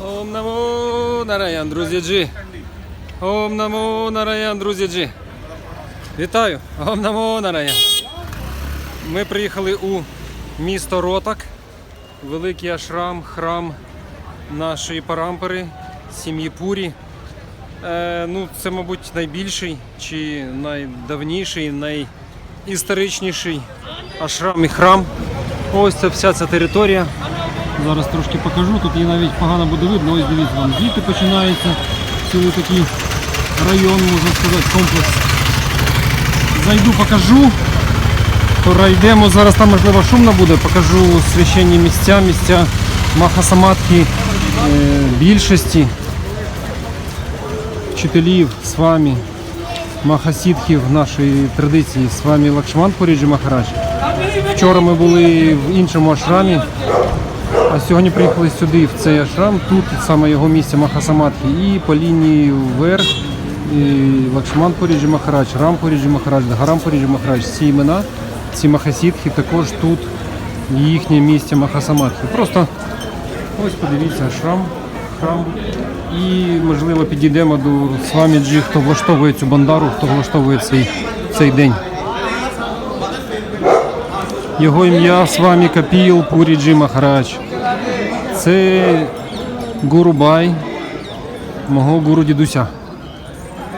Ом намо нараян, друзі джі. Ом намо нараян, друзі джі. Вітаю! Ом намо нараян. Ми приїхали у місто Ротак, великий ашрам, храм нашої парампери, сім'ї Пурі. Е, ну, це, мабуть, найбільший чи найдавніший, найісторичніший ашрам і храм. Ось це вся ця територія. Зараз трошки покажу. Тут її навіть погано буде видно. Ось дивіться, там звідти починається цілий такий район, можна сказати, комплекс. Зайду, покажу. Пройдемо. Зараз там можливо шумно буде. Покажу священні місця, місця Махасамадхи е, більшості вчителів з вами, махасідхів нашої традиції, з вами Лакшман Поріджі Махарадж. Вчора ми були в іншому ашрамі, а сьогодні приїхали сюди, в цей ашрам. Тут саме його місце Махасамадхи. І по лінії вверх Лакшман Поріджі Махарадж, Рам Поріджі Махарадж, Гарам Поріджі Махарадж. Ці імена, ці махасідхи також тут їхнє місце Махасамадхи. Просто ось подивіться ашрам, храм. І можливо підійдемо до Сваміджі, хто влаштовує цю бандару, хто влаштовує цей, цей день. Його ім'я Свамі Капіл Пуріджі Махарадж. Це Гурубай, мого гуру дідуся.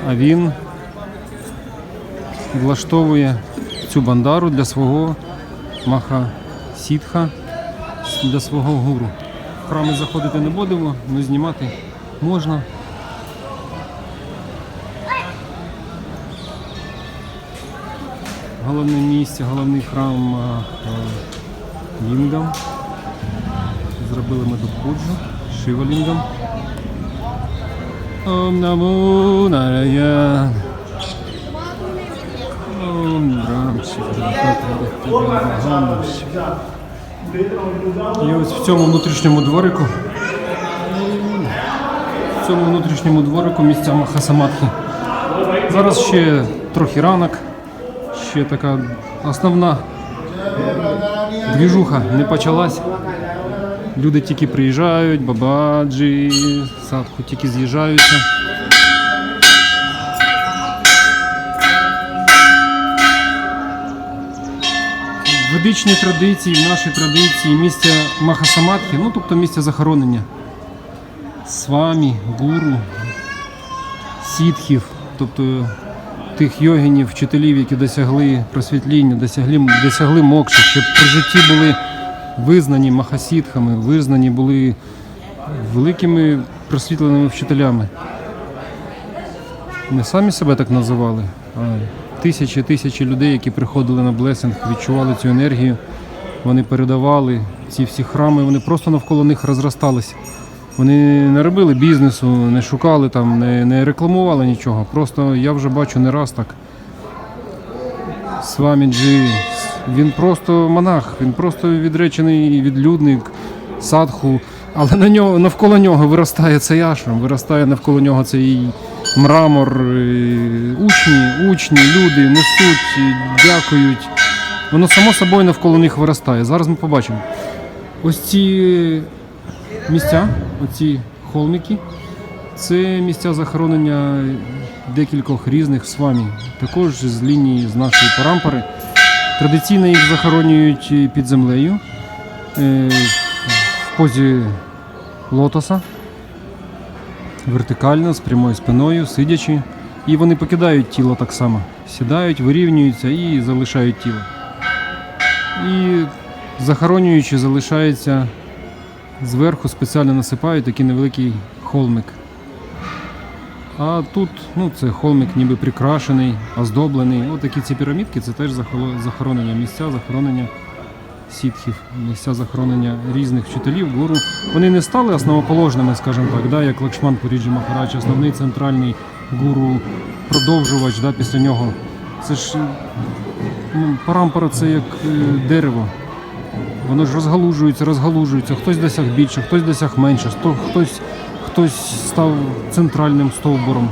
А він влаштовує цю бандару для свого маха сітха, для свого гуру. Храми заходити не будемо, але знімати можна. Головне місце, головний храм а, а, Лінгам. Зробили ми пуджу, Шивалінгам. Ом намо нараян. Ом рам І ось в цьому внутрішньому дворику. В цьому внутрішньому дворику місця Махасамадхи. Зараз ще трохи ранок, ще така основна двіжуха не почалась. Люди тільки приїжджають, бабаджі, садху тільки з'їжджаються. В ведичній традиції, в нашій традиції місця Махасамадхи, ну тобто місця захоронення свамі, гуру, сітхів, тобто тих йогінів, вчителів, які досягли просвітління, досягли, досягли мокші, щоб при житті були визнані махасідхами, визнані були великими просвітленими вчителями. Не самі себе так називали, а тисячі тисячі людей, які приходили на блесинг, відчували цю енергію. Вони передавали ці всі храми, вони просто навколо них розросталися. Вони не робили бізнесу, не шукали там, не, не рекламували нічого. Просто я вже бачу не раз так. Сваміджі, він просто монах, він просто відречений відлюдник, садху, але на нього, навколо нього виростає цей ашрам, виростає навколо нього цей мрамор, е, учні, учні, люди несуть, дякують. Воно само собою навколо них виростає. Зараз ми побачимо. Ось ці місця, оці холмики, це місця захоронення декількох різних свамі, також з лінії з нашої парампори. Традиційно їх захоронюють під землею е, в позі лотоса, вертикально, з прямою спиною, сидячи. І вони покидають тіло так само. Сідають, вирівнюються і залишають тіло. І захоронюючи, залишається зверху спеціально насипають такий невеликий холмик. А тут ну, це холмик ніби прикрашений, оздоблений. Ось такі ці пірамідки це теж захоронення місця, захоронення сітхів, місця захоронення різних вчителів, гуру. Вони не стали основоположними, скажімо так, да, як Лакшман Пуріджі Махарадж, основний центральний гуру, продовжувач да, після нього. Це ж ну, парампара це як е, дерево. Воно ж розгалужується, розгалужується. Хтось досяг більше, хтось досяг менше, хто- хтось, хтось став центральним стовбуром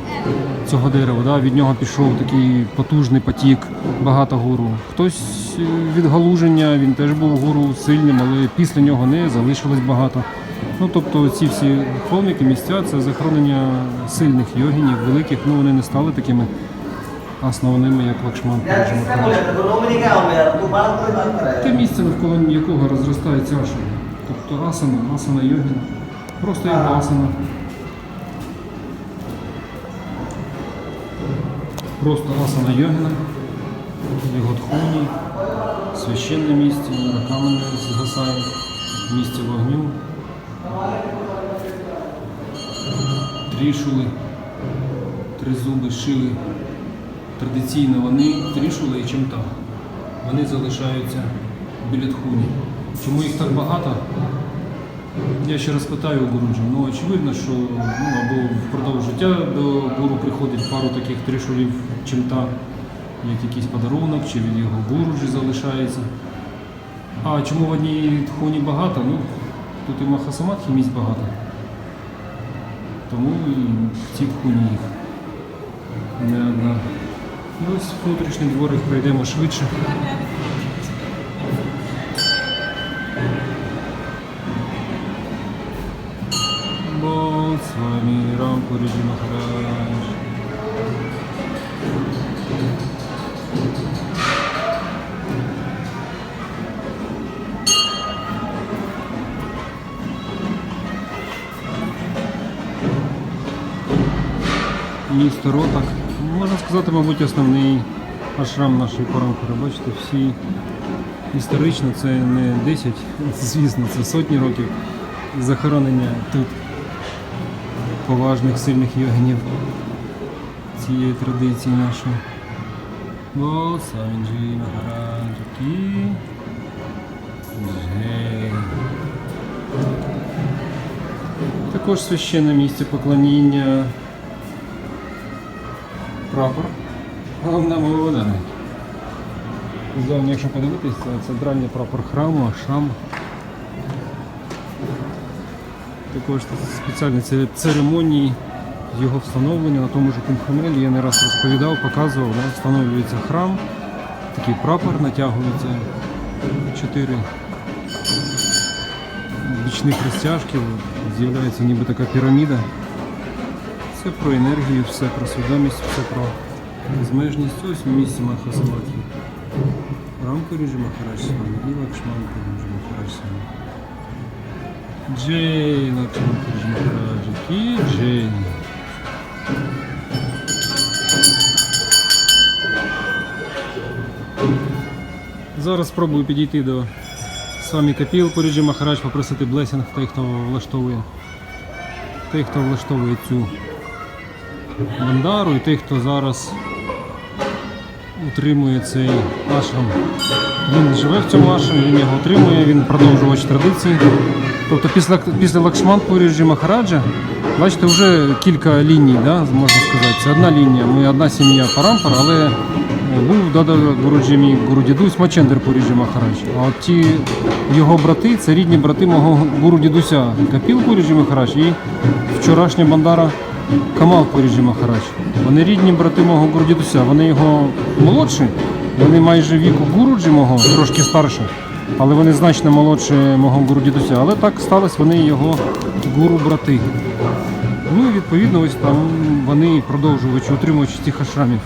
цього дерева. Да? Від нього пішов такий потужний потік, багато гуру. Хтось е, від галуження, він теж був гуру сильним, але після нього не залишилось багато. Ну, тобто ці всі холмики, місця це захоронення сильних йогінів, великих, ну вони не стали такими основними, як Лакшман. Те місце, навколо якого розростається ашана. Тобто асана, асана йогіна. Просто його асана. Просто асана йогіна, його тхуні, священне місце, ракамени згасає, місце вогню, трішули, тризуби, шили. Традиційно вони трішули і чимта. Вони залишаються біля тхуні. Чому їх так багато? Я ще раз питаю у. Ну очевидно, що ну, або впродовж життя до гуру приходить пару таких тришулів чимта, як якийсь подарунок, чи від його гуруджі залишається. А чому в одній тхуні багато? Ну, тут і Махасамадхі місць багато. Тому і в цій тхуні їх не одна. Ось внутрішній дворик пройдемо швидше. Бол з вами Рампуріджі Махарадж. Місто Ротак. Можна сказати, мабуть, основний ашрам нашої парампори. Бачите, всі історично це не 10, звісно, це сотні років захоронення тут поважних сильних йогінів цієї традиції нашої. Також священне місце поклоніння прапор. Головна моводари. Зовні, якщо подивитись, це центральний прапор храму, ашрам. Також спеціальні церемонії його встановлення на тому ж Кумхамелі. Я не раз розповідав, показував, да, встановлюється храм, такий прапор натягується, чотири бічних розтяжки, з'являється ніби така піраміда. Все про енергію, все про свідомість, все про безмежність. Ось місце Махасамадхі. Рамкуріджі Махарадж Свамі і Лакшман Пуріджі Махарадж Свамі. Джей Лакшман Пуріджі Махараджі Кі Джей. Зараз спробую підійти до Свамі Капіл Пуріджі Махарадж, попросити блесінг тих, хто влаштовує тих, хто влаштовує цю бандару і тих, хто зараз утримує цей ашрам. Він живе в цьому ашрамі, він його утримує, він продовжувач традиції. Тобто після, після Лакшман-Пуріджі Махараджа, бачите, вже кілька ліній, да, можна сказати. Це одна лінія, ми одна сім'я Парампар, але е, був Дада Гуруджі мій Гуру-дідусь Мачендер Пуріджі Махарадж. А от ті його брати, це рідні брати мого гуру дідуся Капіл Пуріджі Махарадж і вчорашня бандара Камал Пуріджі Махарадж. Вони рідні брати мого гуру дідуся, вони його молодші, вони майже віку Гуруджі мого, трошки старше, але вони значно молодші мого гуру дідуся. Але так сталося, вони його гуру брати. Ну і відповідно ось там вони продовжувачі, утримувачі цих ашрамів.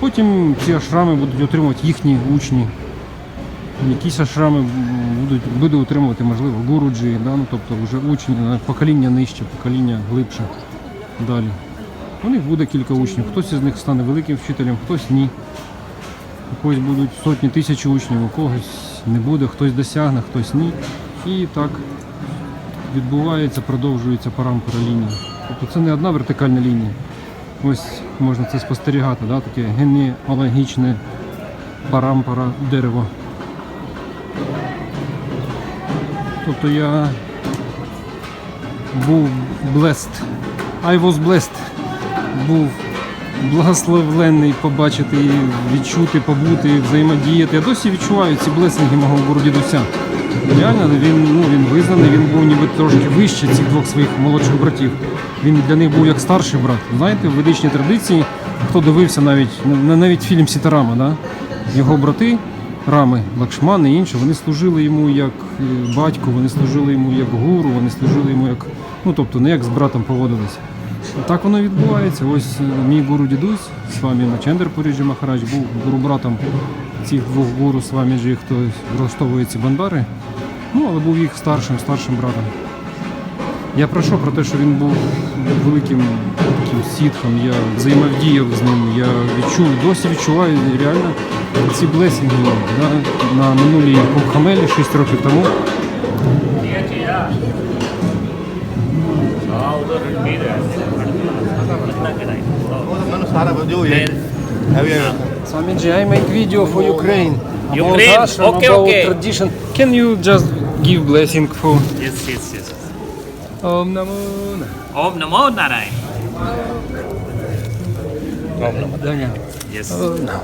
Потім ці ашрами будуть отримувати їхні учні. Якісь ашрами будуть буде утримувати, можливо, гуруджі, да? ну, тобто вже учні, покоління нижче, покоління глибше далі. У них буде кілька учнів. Хтось із них стане великим вчителем, хтось ні. У когось будуть сотні тисяч учнів, у когось не буде, хтось досягне, хтось ні. І так відбувається, продовжується парампора лінія. Тобто це не одна вертикальна лінія. Ось можна це спостерігати, да? таке генеалогічне парампора дерево. Тобто я був blessed. I was blessed. Був благословлений побачити, відчути, побути, взаємодіяти. Я досі відчуваю ці блесинги мого гуру дідуся. Реально, він, ну, він визнаний, він був ніби трошки вище цих двох своїх молодших братів. Він для них був як старший брат. Знаєте, в ведичній традиції, хто дивився навіть на- навіть фільм Сітарама, да? його брати, Рами, Лакшман і інші, вони служили йому як е, батько, вони служили йому як гуру, вони служили йому як. Ну тобто не як з братом поводилися. Так воно відбувається. Ось е, мій гуру дідусь з вами Мачендер Поріджі Махарадж був гуру братом цих двох гуру з вами ж хто влаштовує ці бандари. Ну, але був їх старшим, старшим братом. Я про що? Про те, що він був великим сітхом, я взаємодіяв з ним, я відчув, досі відчуваю реально ці блесінги да, на минулій Хамелі 6 років тому. Swamiji, I make video for Ukraine. About Ukraine? Russia, okay, about okay. tradition. Can you just give blessing for? Yes, yes, yes. Om Namo Om Namo Narayan. Problem. Yes. Oh, no.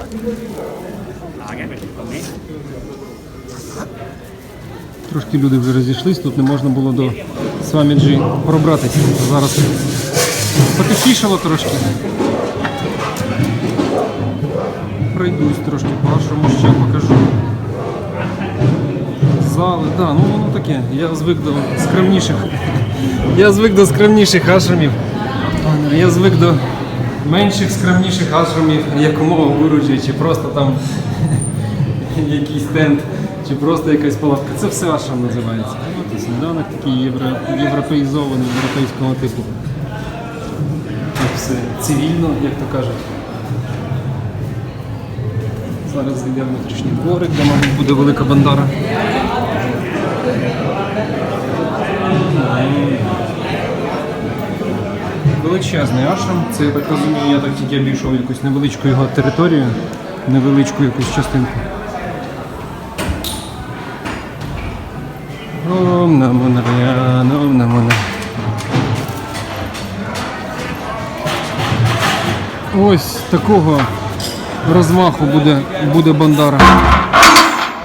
Трошки люди вже розійшлись, тут не можна було до Сваміджі пробратися. Зараз потеплішало трошки. Пройдусь трошки по вашому ще покажу. Зали, да, ну воно таке. Я звик до скромніших. Я звик до скромніших ашрамів. Я звик до менших скромніших ашрамів, якомога вируджі, чи просто там якийсь тент, чи просто якась палатка. Це все ашрам називається. От сніданок такий євро, європеїзований, європейського типу. Так все цивільно, як то кажуть. Зараз зайде внутрішній дворик, де, мабуть, буде велика бандара. Величезний ашрам. Це я так розумію, я так тільки обійшов якусь невеличку його територію, невеличку якусь частинку. Ом нараян, ом нараян. Ось такого розмаху буде, буде бандара.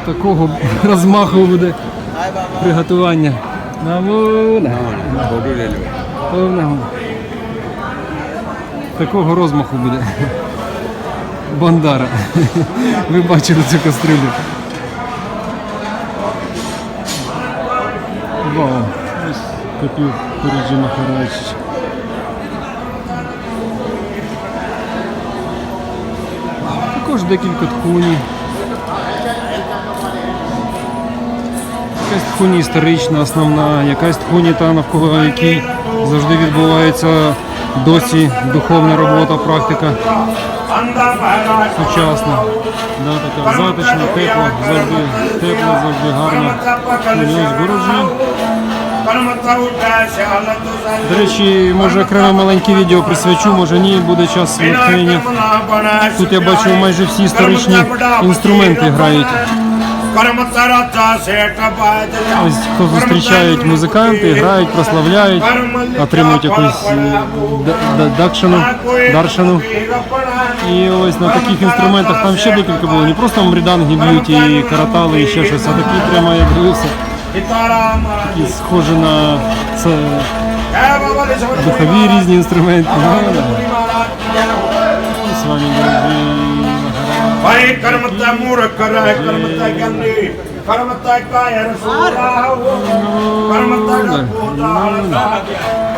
Такого розмаху буде приготування. Намо нараян. Такого розмаху буде. Бандара. Ви бачили цю кастрюлю. Вау. Ось копів Парижі Махарадж. Також декілька тхуні. Якась тхуні історична, основна, якась тхуні та навколо якій завжди відбувається досі духовна робота, практика сучасна. Да, така затишна, тепла, завжди тепла, завжди гарна. До речі, може окреме маленьке відео присвячу, може ні, буде час натхнення. Тут я бачу майже всі історичні інструменти грають. Ось зустрічають музиканти, грають, прославляють, отримують якусь е, да- да- дакшину, даршину. І ось на таких інструментах там ще декілька було. Не просто мріданги б'ють і каратали, і ще щось, а такі прямо як дивився, і схожі на це духові різні інструменти. З вами друзі. भाई कर्मता मूर्ख कर है कर्मता गंदी कर्मता काय रसूला कर्मता का पोता